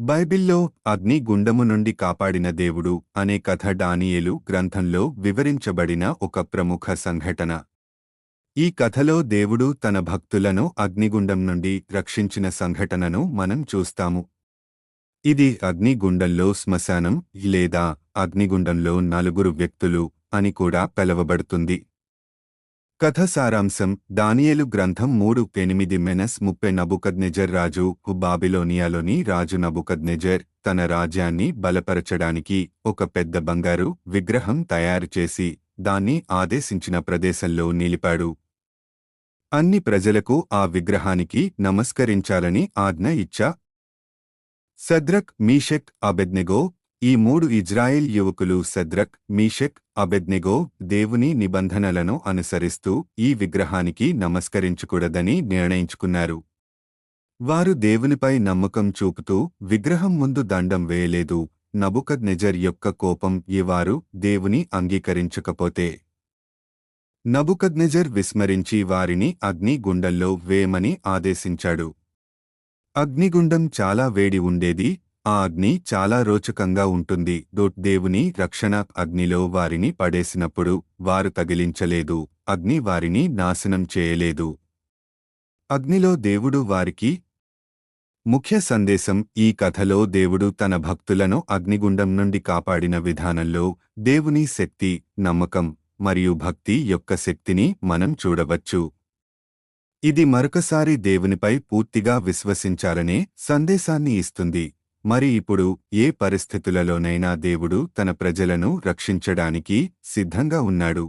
బైబిల్లో అగ్ని గుండము నుండి కాపాడిన దేవుడు అనే కథ డానియేలు గ్రంథంలో వివరించబడిన ఒక ప్రముఖ సంఘటన. ఈ కథలో దేవుడు తన భక్తులను అగ్నిగుండం నుండి రక్షించిన సంఘటనను మనం చూస్తాము. ఇది అగ్నిగుండంలో శ్మశానం లేదా అగ్నిగుండంలో నలుగురు వ్యక్తులు అని కూడా పిలవబడుతుంది. కథ సారాంశం దానియేలు గ్రంథం మూడు ఎనిమిది మెనస్ ముప్పై నబుకద్నెజర్ రాజు బాబిలోనియాలోని రాజు నబుకద్నెజర్ తన రాజ్యాన్ని బలపరచడానికి ఒక పెద్ద బంగారు విగ్రహం తయారు చేసి దాన్ని ఆదేశించిన ప్రదేశంలో నిలిపాడు. అన్ని ప్రజలకు ఆ విగ్రహానికి నమస్కరించాలని ఆజ్ఞ ఇచ్చా. సద్రక్ మీషెక్ అబెద్నెగో ఈ మూడు ఇజ్రాయెల్ యువకులు సద్రక్ మీషెక్ అబెద్నెగో దేవుని నిబంధనలను అనుసరిస్తూ ఈ విగ్రహానికి నమస్కరించకూడదని నిర్ణయించుకున్నారు. వారు దేవునిపై నమ్మకం చూపుతూ విగ్రహం ముందు దండం వేయలేదు. నబుకద్నెజర్ యొక్క కోపం ఇవారు దేవుని అంగీకరించకపోతే. నబుకద్నెజర్ విస్మరించి వారిని అగ్ని గుండంలో వేయమని ఆదేశించాడు. అగ్నిగుండం చాలా వేడి ఉండేది ఆ అగ్ని చాలా రోచకంగా ఉంటుంది. దోట్ దేవుని రక్షణ అగ్నిలో వారిని పడేసినప్పుడు వారు తగిలించలేదు. అగ్ని వారిని నాశనం చేయలేదు. అగ్నిలో దేవుడు వారికి ముఖ్య సందేశం ఈ కథలో దేవుడు తన భక్తులను అగ్నిగుండం నుండి కాపాడిన విధానంలో దేవుని శక్తి నమ్మకం మరియు భక్తి యొక్క శక్తిని మనం చూడవచ్చు. ఇది మరొకసారి దేవునిపై పూర్తిగా విశ్వసించాలనే సందేశాన్ని ఇస్తుంది. మరి ఇప్పుడు ఏ పరిస్థితులలోనైనా దేవుడు తన ప్రజలను రక్షించడానికి సిద్ధంగా ఉన్నాడు.